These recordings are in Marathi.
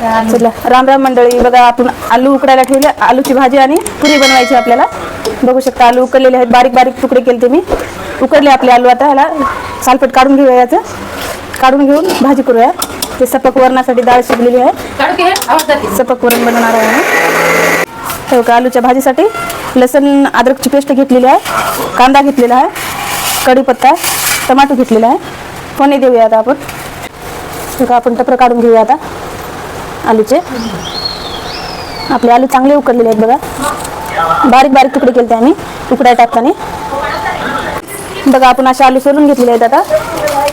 चला राम राम मंडळी. बघा आपण आलू उकडायला ठेवले. आलूची भाजी आणि पुरी बनवायची आपल्याला. बघू शकता आलू उकडलेले आहेत. बारीक बारीक तुकडे केले मी उकडले आपले आलू. आता ह्याला सालपट काढून घेऊया याचं. काढून घेऊन भाजी करूया. ते सपक वरणासाठी डाळ शिजलेली आहे. हे? सपक वरण बनवणार आहे. ठेव का आलूच्या भाजीसाठी लसण अद्रकची पेस्ट घेतलेली आहे. कांदा घेतलेला आहे. कढीपत्ता टमाटो घेतलेला आहे. फोने देऊया आता आपण. का आपण टपरं काढून घेऊया आता. आलूचे. आपले आलू चांगले उकडलेले आहेत बघा. बारीक बारीक तुकडे केले आम्ही तुकड्या टाकताना. बघा आपण असे आलू सोलून घेतलेले आहेत आता.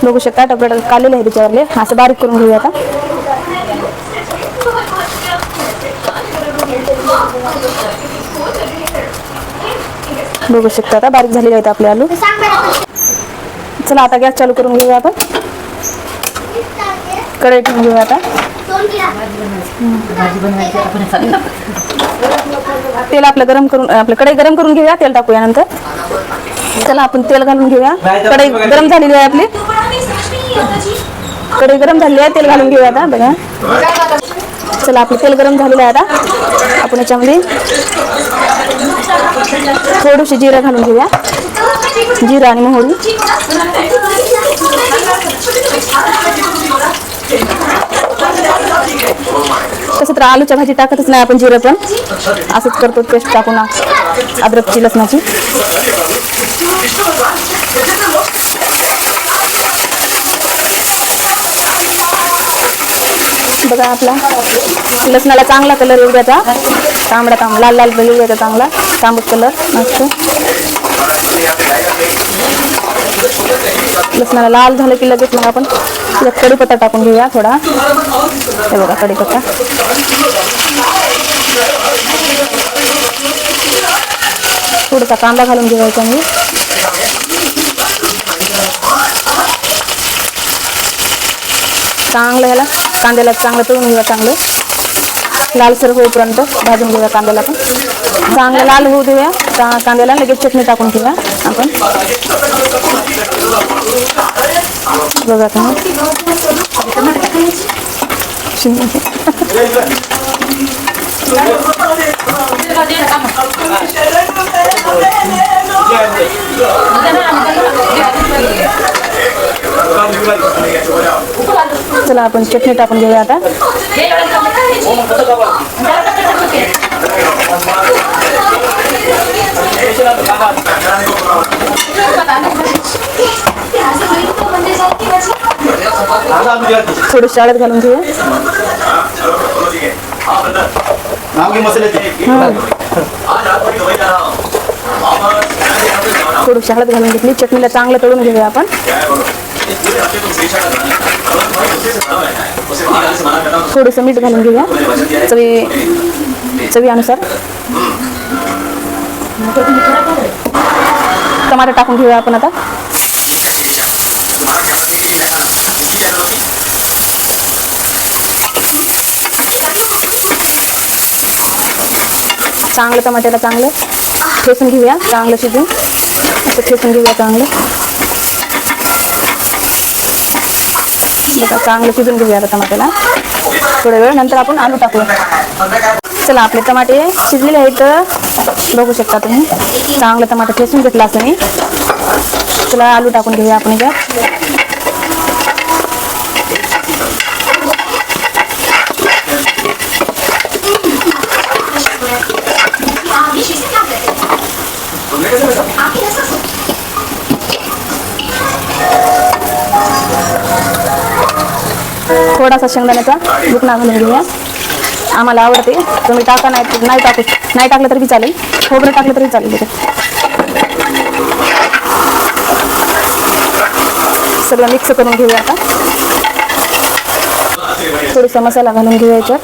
बघू शकता टपरं काढलेले आहे त्याच्यावरले. असं बारीक करून घेऊया आता. बघू शकता आता बारीक झालेले आहेत आपले आलू. चला आता गॅस चालू करून घेऊया आपण. कढई ठेवून घेऊया आता. तेल आपलं गरम करून आपलं कढई गरम करून घेऊया तेल टाकूया नंतर. चला आपण तेल घालून घेऊया. कढई गरम झालेली आहे आपली. कढई गरम झालेली आहे तेल घालून घेऊया आता बघा. चला आपलं तेल गरम झालेलं आहे आता. आपण याच्यामध्ये थोडीशी जिरं घालून घेऊया. जिरा आणि मोहरी। तसं तर आलूच्या भाजी टाकतच नाही आपण जिरं पण. असंच करतो पेस्ट टाकून अद्रकची लसणाची. बघा आपला लसणाला चांगला कलर येऊ द्यायचा तांबडा तांब लाल लाल येऊ द्यायचा चांगला. तांबट कलर मस्त. लसणाला लाल झालं की लगेच मग आपण कढीपत्ता टाकून घेऊया थोडा. हे बघा कढीपत्ता. थोडासा कांदा घालून घेऊया मी चांगलं ह्याला कांद्याला चांगलं तळून घेऊया चांगलं. लालसर होईपर्यंत भाजून घेऊया कांद्याला पण. चांगलं लाल होऊ देऊया. कांद्याला लगेच चटणी टाकून घेऊया आपण. बघा. चला आपण चटणी टाकून घेऊया आता. थोडी हळद घालून घेऊया थोडीशी हळद घालून घेतली चटणीला चांगलं तळून घेऊया आपण थोडंसं मीठ घालून घेऊया चवी चवीनुसार टमाटर टाकून घेऊया आपण आता चांगलं टमाट्याला चांगलं. ठेचून घेऊया चांगलं शिजून. असं ठेचून घेऊया चांगलं. बघा चांगलं शिजून घेऊया आता टमाट्याला थोड्या वेळ नंतर आपण आलू टाकूया. चला आपले टमाटे शिजलेले आहेत बघू शकता तुम्ही. चांगलं टमाटे ठेचून घेतला असं मी. चला आलू टाकून घेऊया आपण याच्यात थोडासा शेंगदाण्याचा बुकना घालून घेऊया आम्हाला आवडते. तुम्ही टाका नाही नाही टाकू नाही टाकलं तरी चालेल. खोबरं टाकलं तरी चालेल सगळं मिक्स करून घेऊया आता. थोडासा मसाला घालून घेऊया याच्यात.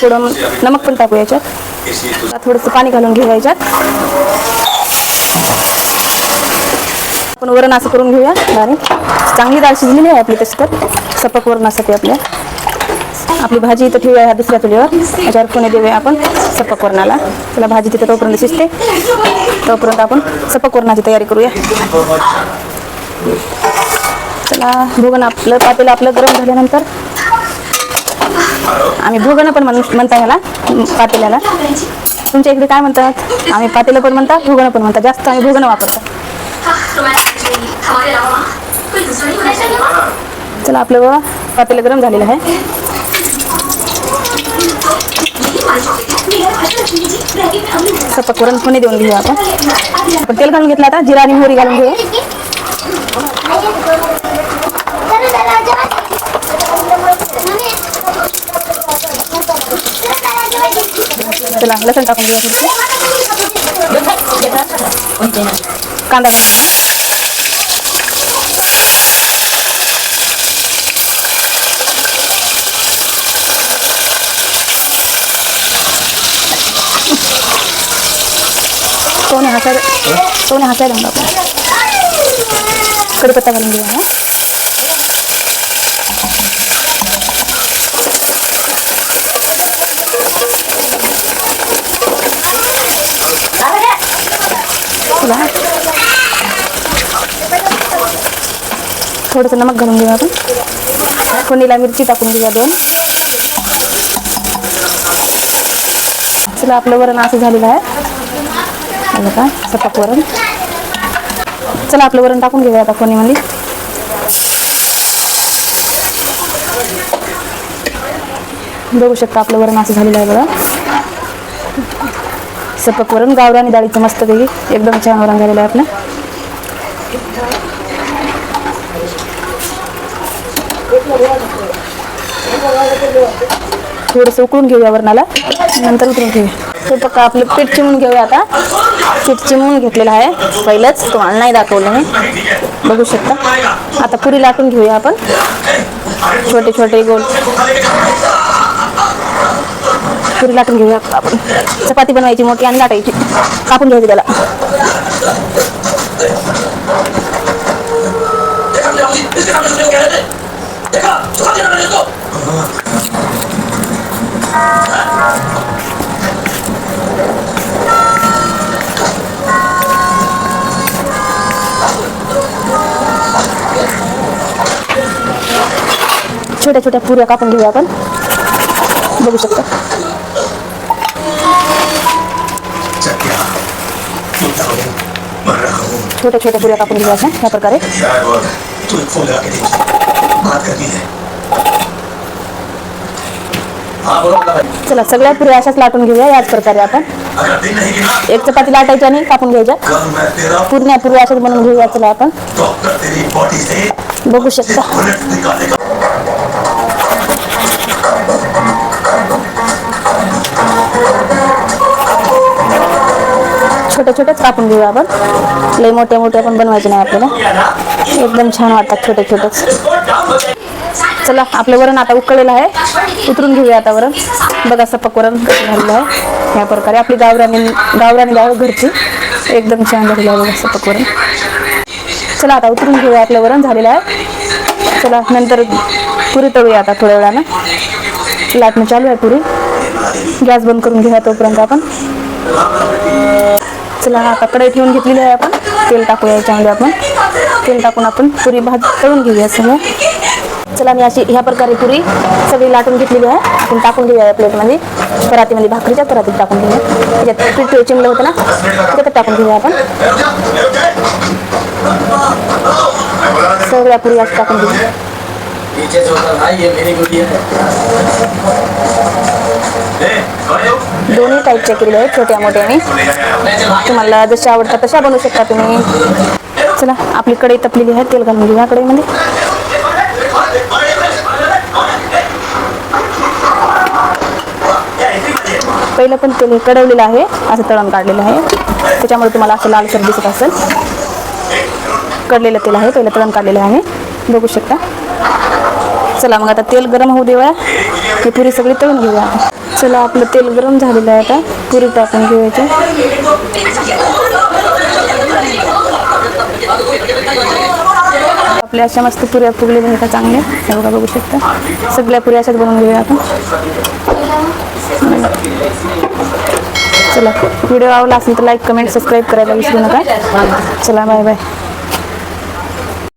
थोडं नमक पण टाकू याच्यात. थोडंसं पाणी घालून घेऊ याच्यात. आपण वरण असं करून घेऊया. बारीक चांगली डाळ शिजलेली आहे आपली तशी तर. सपक वरणासाठी आपल्या आपली. भाजी इथं ठेवूया ह्या दुसऱ्या चुलीवर. त्याच्यावर पुणे देऊया आपण सपक वरणाला. त्याला भाजी तिथं तोपर्यंत शिजते. तोपर्यंत आपण सपक वरणाची तयारी करूया. चला भोगन आपलं पातेलं आपलं गरम झाल्यानंतर आम्ही भोगनं पण म्हण म्हणता ह्याला पातेल्याला. तुमच्या इकडे काय म्हणतात? आम्ही पातेलं पण म्हणतात भोगणं पण म्हणतात जास्त आम्ही भोगनं वापरतो हमारे अलावा कोई दूसरा नहीं होना चाहिए चला आपलं बघा पातेलं गरम झालेलं आहे. यही हमारी चॉकलेट है मेरा भाषण रखी लीजिए ब्रैकेट में अगली सपक वरण फोडणी देऊन घेऊया आपण. आपण तेल घालून घेतलं आता जिरा आणि मोहरी घालून घेऊया चला लसण टाकून घेऊया थोडंसं. कांदा सोने हा सोने हा साईड आपण कढीपत्ता घालून घेऊया थोडंसं नमक घालून घेऊया आपण. फोडणीला मिरची टाकून घेऊया दोन. चला आपलं वरण असं झालेलं आहे. हे बघा सपाक वरण. चला आपलं वरण टाकून घेऊया आता कोणीमध्ये बघू शकता आपलं वरण असं झालेलं आहे बघा. सपक वरण गावरानी डाळीचं मस्तपैकी एकदम छान वरण झालेलं आहे आपलं. थोडंसं उकळून घेऊया वरणाला. नंतर उतरून घेऊया. हे आपलं पीठ चिमून घेऊया आता. चिटचिमून घेतलेला आहे. पहिलंच तुम्हाला नाही दाखवलं मी बघू शकता. आता पुरी लाटून घेऊया आपण. छोटे छोटे गोल. पुरी लाटून घेऊया आपण चपाती बनवायची मोठी आणि लाटायची. कापून घ्यायची त्याला. छोट्या छोट्या पुऱ्या कापून घेऊया आपण. बघू शकता. छोट्या छोट्या पुऱ्या कापून घेऊया अशा या प्रकारे. चला सगळ्या पुऱ्या अशाच लाटून घेऊया. याच प्रकारे आपण. एक चपाती लाटायची आणि कापून घ्यायच्या. पूर्ण पुऱ्या अशाच बनवून घेऊया. चला आपण. बघू शकता. छोट्या छोट्याच कापून घेऊया आपण. लई मोठ्या मोठ्या पण बनवायचे नाही आपल्याला. एकदम छान वाटतात छोटे छोटेच चला आपलं वरण आता उकळलेलं आहे. उतरून घेऊया आता वरण. बघा सपक वरण झालेलं आहे. या प्रकारे आपली गावरानी गावरानी गाव घरची. एकदम छान झालेलं आहे बघा सपक वरण. चला आता उतरून घेऊया आपलं वरण. झालेलं आहे. चला नंतर पुरी तळूया आता थोड्या वेळानं. लाटणं चालू आहे पुरी. गॅस बंद करून घेऊया तोपर्यंत आपण. चला आता कढई ठेवून घेतलेली आहे आपण. तेल टाकूया याच्यामध्ये आपण. तेल टाकून आपण पुरी भात तळून घेऊया सगळं. चला मी अशी ह्या प्रकारे पुरी सगळी लाटून घेतलेली आहे. आपण टाकून घेऊया या प्लेटमध्ये. परातीमध्ये भाकरीच्या परातीत टाकून घेऊया. त्याच्यात पीठ चिमलं होतं ना त्याच्यात टाकून घेऊया आपण. सगळ्या पुरी असं टाकून घेऊया. दोन्ही टाईपच्या केलेले आहेत छोट्या मोठ्याने. तुम्हाला जशा आवडतात तशा बनवू शकता तुम्ही. चला आपली कढई तपलेली आहे तेल घालून घेऊया कढईमध्ये. पहिलं पण तेल हे कडवलेलं आहे असं तळण काढलेलं आहे. त्याच्यामुळे तुम्हाला असं लालसर दिसत असेल. कडलेलं तेल आहे पहिलं तळण काढलेलं आहे. बघू शकता. चला मग आता तेल गरम होऊ देऊया. ही पुरी सगळी तळून घेऊया. चला आपलं तेल गरम झालेलं आहे आता. पुरी टाकून घेऊयाची. आपल्या अशा मस्त पुऱ्या फुगलेल्या आहेत का चांगल्या? हे बघा बघू शकता. सगळ्या पुऱ्या अशाच बनवून घेऊया आपण. चला व्हिडिओ आवडला असेल तर लाईक कमेंट सबस्क्राईब करायला विसरू नका. चला बाय बाय